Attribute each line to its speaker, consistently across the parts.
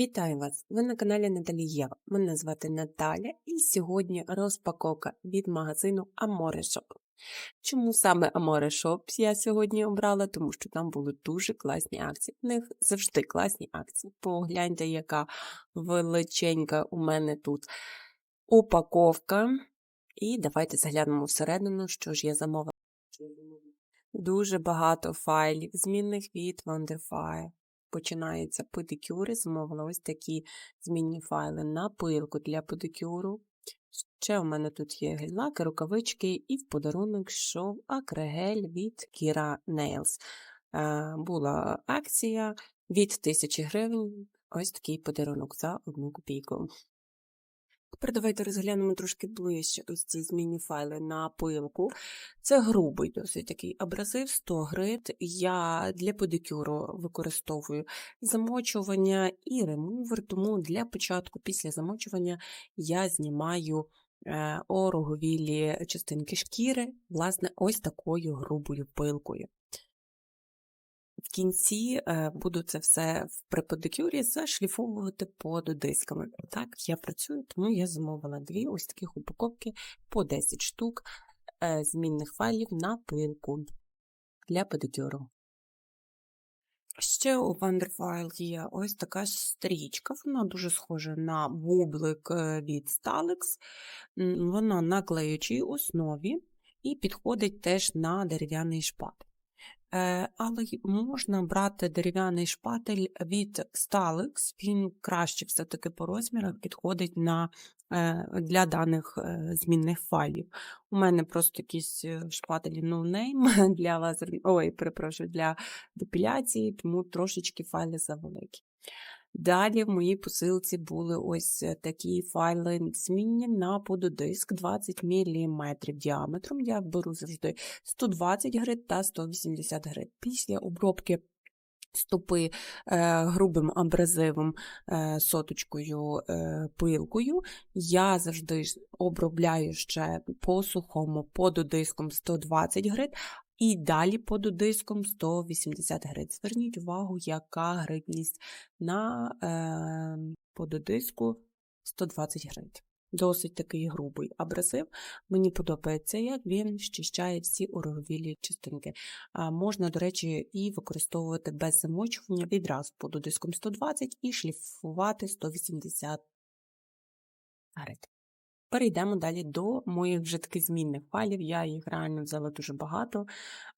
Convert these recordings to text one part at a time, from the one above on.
Speaker 1: Вітаю вас! Ви на каналі Наталі Єва. Мене звати Наталя і сьогодні розпаковка від магазину Amore Shop. Чому саме Amore Shop я сьогодні обрала? Тому що там були дуже класні акції. В них завжди класні акції. Погляньте, яка величенька у мене тут упаковка. І давайте заглянемо всередину, що ж я замовила. Дуже багато файлів, змінних від Wonderfire починається педикюри, замовила ось такі змінні файли на пилку для педикюру. Ще у мене тут є гель-лаки, рукавички, і в подарунок йшов акрегель від Kira Nails. Е, була акція від 1000 гривень. Ось такий подарунок за одну копійку. Тепер давайте розглянемо трошки ближче ось ці змінні файли на пилку. Це грубий досить такий абразив 100 грит. Я для педикюру використовую замочування і ремувер, тому для початку, після замочування, я знімаю е, ороговілі частинки шкіри, власне, ось такою грубою пилкою. В кінці е, буду це все в преподикюрі зашліфовувати под дисками. Так, я працюю, тому я замовила дві ось таких упаковки по 10 штук е, змінних файлів на пилку для педикюру. Ще у Wonderfile є ось така стрічка, вона дуже схожа на бублик е, від Stalex. Вона на клеючій основі і підходить теж на дерев'яний шпат. Е, але можна брати дерев'яний шпатель від Stalix, він краще все-таки по розмірах підходить на, е, для даних е, змінних файлів. У мене просто якісь шпателі no-name для лазер... Ой, перепрошую, для депіляції, тому трошечки файли завеликі. Далі в моїй посилці були ось е, такі файли змінні на пододиск 20 мм діаметром. Я беру завжди 120 грит та 180 грит. Після обробки стопи е, грубим абразивом е, соточкою пилкою, я завжди обробляю ще по сухому пододиском 120 грит, і далі поду диском 180 грит. Зверніть увагу, яка гритність на е, пододиску 120 грит. Досить такий грубий абразив. Мені подобається, як він щищає всі ороговілі частинки. А Можна, до речі, і використовувати без замочування відразу пододиском 120 і шліфувати 180 грит. Перейдемо далі до моїх вже таких змінних файлів. Я їх реально взяла дуже багато.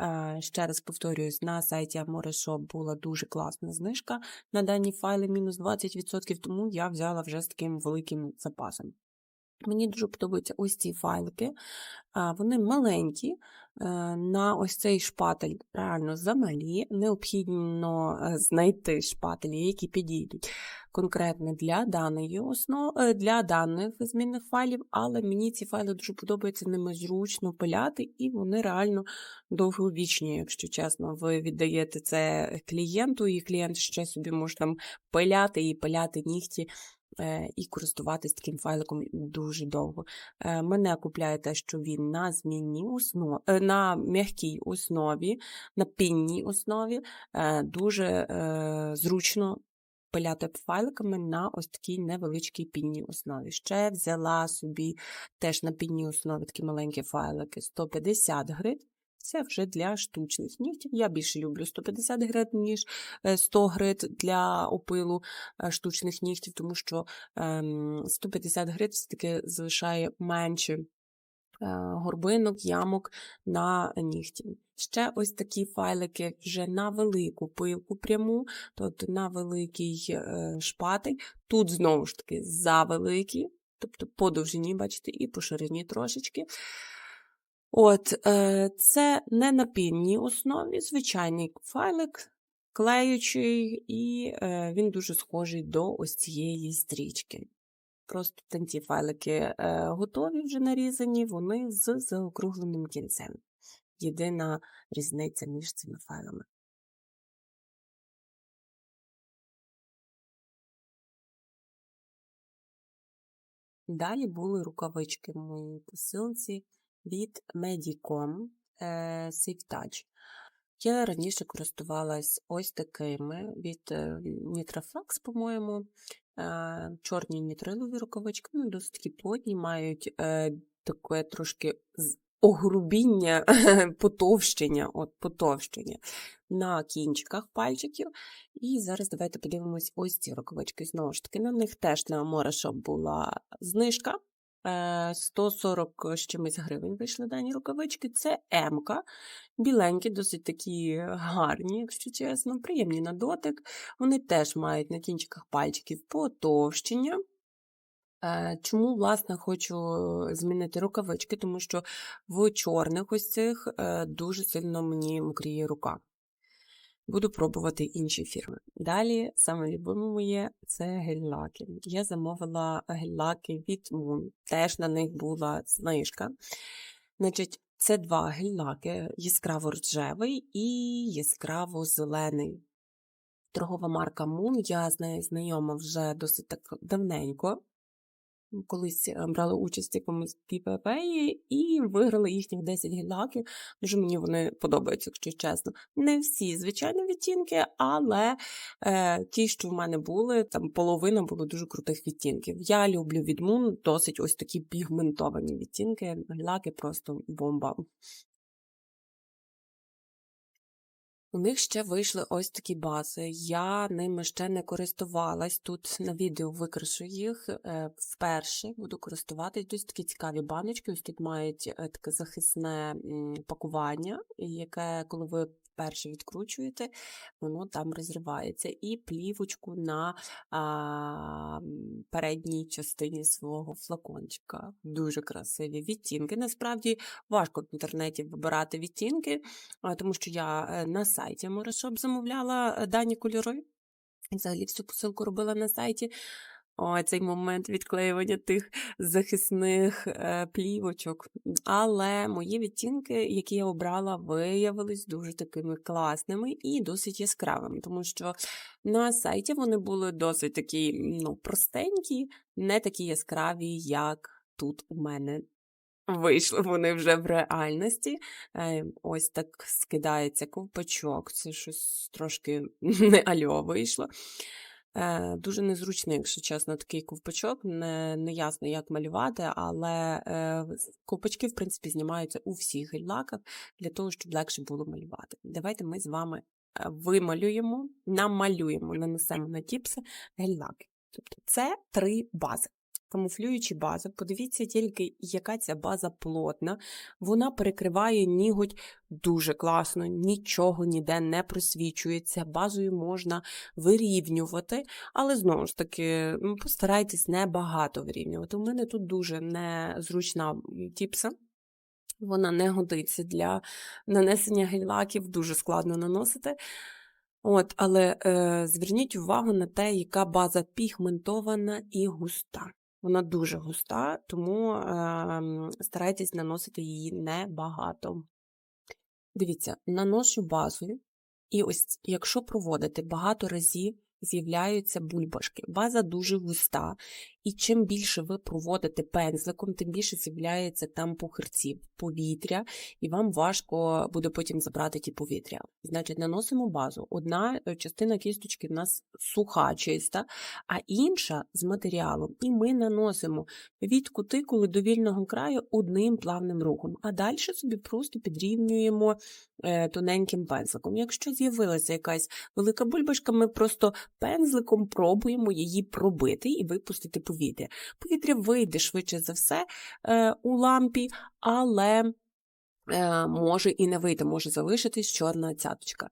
Speaker 1: Е, ще раз повторююсь, на сайті Amoreshop була дуже класна знижка на дані файли, мінус 20%, тому я взяла вже з таким великим запасом. Мені дуже подобаються ось ці файлики. Вони маленькі, е, на ось цей шпатель реально замалі. Необхідно е, знайти шпателі, які підійдуть конкретно для даної основ... Е, для даних змінних файлів, але мені ці файли дуже подобаються, ними зручно пиляти, і вони реально довговічні, якщо чесно, ви віддаєте це клієнту, і клієнт ще собі може там пиляти і пиляти нігті. Е, і користуватись таким файликом дуже довго. Е, мене купляє те, що він на змінній основі, е, на м'якій основі, на пінній основі дуже зручно пиляти файликами на ось такій невеличкій пінній основі. Ще взяла собі теж на пінній основі такі маленькі файлики 150 гривень. Це вже для штучних нігтів. Я більше люблю 150 грит, ніж 100 е, грит для опилу е, штучних нігтів, тому що 150 ем, грит все-таки залишає менше е, горбинок, ямок на нігті. Ще ось такі файлики вже на велику пилку пряму, тобто на великий шпатель. Тут знову ж таки завеликі, тобто по довжині, бачите, і по ширині трошечки. От, е, Це не на пінній основі, звичайний файлик, клеючий, і е, він дуже схожий до ось цієї стрічки. Просто ті файлики е, готові вже нарізані, вони з заокругленим кінцем. Єдина різниця між цими файлами. Далі були рукавички в моїй посилці від Medicom е, Safe Touch. Я раніше користувалась ось такими від е, по-моєму. Е, Чорні нітрилові рукавички, ну, досить такі плотні, мають таке трошки огрубіння, потовщення, от потовщення на кінчиках пальчиків. І зараз давайте подивимось ось ці рукавички. Знову ж таки, на них теж на Shop була знижка. Е, 140 з чимось гривень вийшли дані рукавички. Це М-ка. Біленькі, досить такі гарні, якщо чесно, приємні на дотик. Вони теж мають на кінчиках пальчиків потовщення. Е, Чому, власне, хочу змінити рукавички? Тому що в чорних ось цих е, дуже сильно мені мокріє рука. Буду пробувати інші фірми. Далі, саме любиме моє це гель-лаки. Я замовила гель-лаки від Moon. Теж на них була знижка. Значить, це два гель-лаки, яскраво рожевий і яскраво зелений. Торгова марка Moon, я з нею знайома вже досить так давненько. Колись брали участь в якомусь піпепеї і виграли їхніх 10 гель-лаків. Дуже мені вони подобаються, якщо чесно. Не всі, звичайно, відтінки, але е, ті, що в мене були, там половина було дуже крутих відтінків. Я люблю від досить ось такі пігментовані відтінки. Гель-лаки просто бомба. У них ще вийшли ось такі бази. Я ними ще не користувалась. Тут на відео викрашу їх е, вперше. Буду користуватись. Дуже такі цікаві баночки. Ось тут мають е, таке захисне пакування, яке, коли ви вперше відкручуєте, воно там розривається. І плівочку на а, передній частині свого флакончика. Дуже красиві відтінки. Насправді важко в інтернеті вибирати відтінки. Тому що я е, на сайті Moрешоп замовляла е, дані кольори. Взагалі всю посилку робила на сайті. О, цей момент відклеювання тих захисних е, плівочок. Але мої відтінки, які я обрала, виявились дуже такими класними і досить яскравими, тому що на сайті вони були досить такі ну, простенькі, не такі яскраві, як тут у мене Вийшли вони вже в реальності. Е, Ось так скидається ковпачок. Це щось трошки не альо вийшло. Е, Дуже незручний, якщо чесно, такий ковпачок. Не, не ясно, як малювати, але е, ковпачки, в принципі, знімаються у всіх гель-лаках для того, щоб легше було малювати. Давайте ми з вами е, вималюємо, намалюємо, нанесемо на тіпси гель-лаки. Тобто це три бази камуфлюючі бази. Подивіться тільки, яка ця база плотна. Вона перекриває ніготь дуже класно, нічого ніде не просвічується. Базою можна вирівнювати, але знову ж таки, постарайтесь небагато вирівнювати. У мене тут дуже незручна тіпса. Вона не годиться для нанесення гель-лаків, дуже складно наносити. От, але е, зверніть увагу на те, яка база пігментована і густа. Вона дуже густа, тому е, старайтесь наносити її небагато. Дивіться, наношу базу, і ось, якщо проводити багато разів, з'являються бульбашки. База дуже густа, і чим більше ви проводите пензликом, тим більше з'являється там пухирців, повітря, і вам важко буде потім забрати ті повітря. Значить, наносимо базу. Одна е, частина кісточки в нас суха, чиста, а інша з матеріалом. І ми наносимо від кутикули до вільного краю одним плавним рухом, а далі собі просто підрівнюємо е, тоненьким пензликом. Якщо з'явилася якась велика бульбашка, ми просто пензликом пробуємо її пробити і випустити повітря. Повітря вийде швидше за все е, у лампі, але е, може і не вийде, може залишитись чорна цяточка.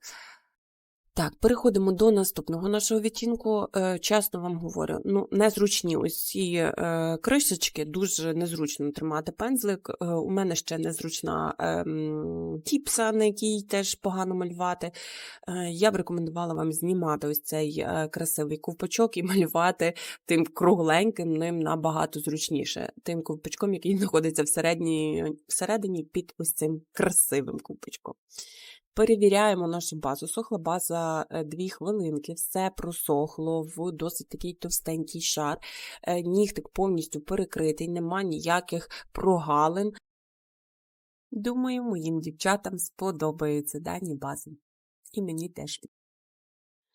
Speaker 1: Так, переходимо до наступного нашого відтінку. Е, Чесно вам говорю, ну незручні ось ці е, кришечки, дуже незручно тримати пензлик. Е, у мене ще незручна е, м, тіпса, на якій теж погано малювати. Я б рекомендувала вам знімати ось цей красивий ковпачок і малювати тим кругленьким ним набагато зручніше, тим ковпачком, який знаходиться всередині, всередині під ось цим красивим ковпачком. Перевіряємо нашу базу. Сохла база 2 хвилинки, все просохло в досить такий товстенький шар. Е, Нігтик повністю перекритий, нема ніяких прогалин. Думаю, моїм дівчатам сподобаються дані бази. І мені теж.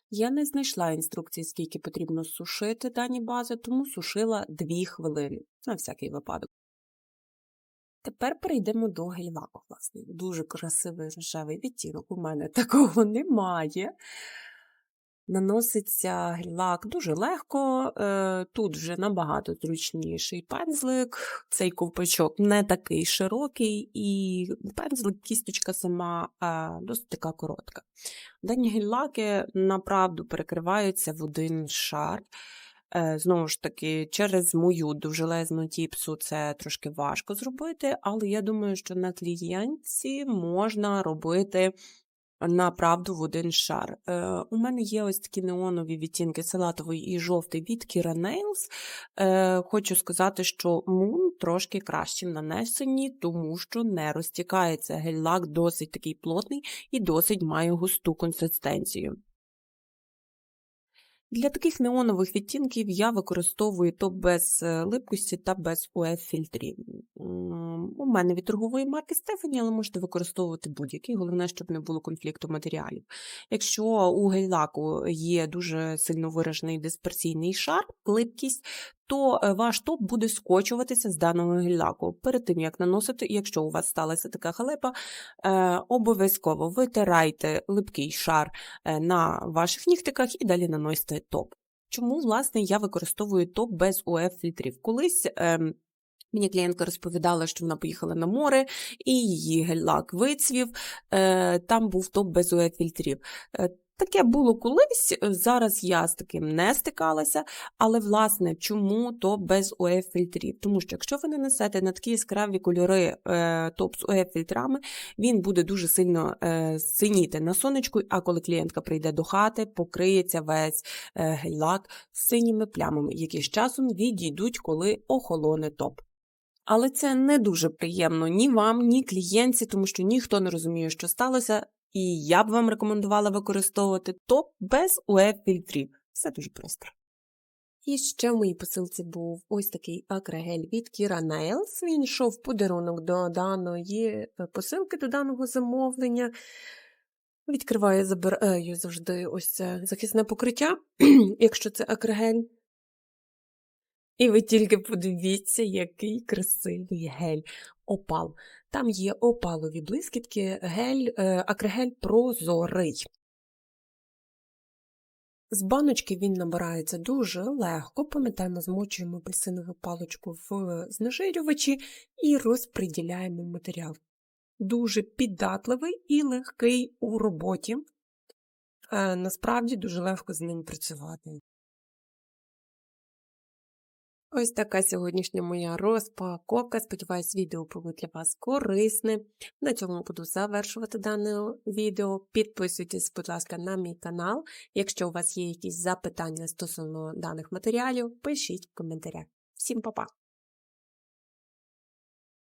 Speaker 1: Я не знайшла інструкції, скільки потрібно сушити дані бази, тому сушила 2 хвилини на всякий випадок. Тепер перейдемо до гель-лаку, власне. Дуже красивий рожевий відтінок. У мене такого немає. Наноситься гель-лак дуже легко, е, тут вже набагато зручніший пензлик, цей ковпачок не такий широкий, і пензлик, кісточка сама досить така коротка. Дані гель-лаки направду перекриваються в один шар. Е, знову ж таки, через мою довжелезну тіпсу це трошки важко зробити, але я думаю, що на клієнтці можна робити направду в один шар. Е, У мене є ось такі неонові відтінки салатовий і жовтий від Kira Nails. Е, Хочу сказати, що мун трошки краще нанесені, тому що не розтікається. Гель-лак досить такий плотний і досить має густу консистенцію. Для таких неонових відтінків я використовую то без е, липкості та без УФ-фільтрів. У мене від торгової марки Стефані, але можете використовувати будь-який, головне, щоб не було конфлікту матеріалів. Якщо у гель-лаку є дуже сильно виражений дисперсійний шар, липкість, то е, ваш топ буде скочуватися з даного гель-лаку. Перед тим, як наносити, якщо у вас сталася така халепа, е, обов'язково витирайте липкий шар на ваших нігтиках і далі наносите топ. Чому, власне, я використовую топ без УФ-фільтрів? Колись. Ем, мені клієнтка розповідала, що вона поїхала на море, і її гель-лак вицвів, е, там був топ без УФ-фільтрів. Е, таке було колись, зараз я з таким не стикалася, але, власне, чому то без ОФ-фільтрів? Тому що якщо ви не несете на такі яскраві кольори е, топ з ОФ-фільтрами, він буде дуже сильно е, синіти на сонечку, а коли клієнтка прийде до хати, покриється весь е, гель-лак синіми плямами, які з часом відійдуть, коли охолоне топ. Але це не дуже приємно ні вам, ні клієнтці, тому що ніхто не розуміє, що сталося, і я б вам рекомендувала використовувати топ без УФ-фільтрів. Все дуже просто. І ще в моїй посилці був ось такий акрегель від Kira Nails. Він йшов подарунок до даної е, посилки, до даного замовлення. Відкриваю, забираю завжди ось це захисне покриття, якщо це акрегель. І ви тільки подивіться, який красивий гель опал. Там є опалові блискітки, гель, е, акригель прозорий. З баночки він набирається дуже легко, пам'ятаємо, змочуємо апельсинову паличку в знежирювачі і розподіляємо матеріал. Дуже піддатливий і легкий у роботі. Е, насправді дуже легко з ним працювати. Ось така сьогоднішня моя розпаковка. Сподіваюсь, відео було для вас корисне. На цьому буду завершувати дане відео. Підписуйтесь, будь ласка, на мій канал. Якщо у вас є якісь запитання стосовно даних матеріалів, пишіть в коментарях. Всім па-па!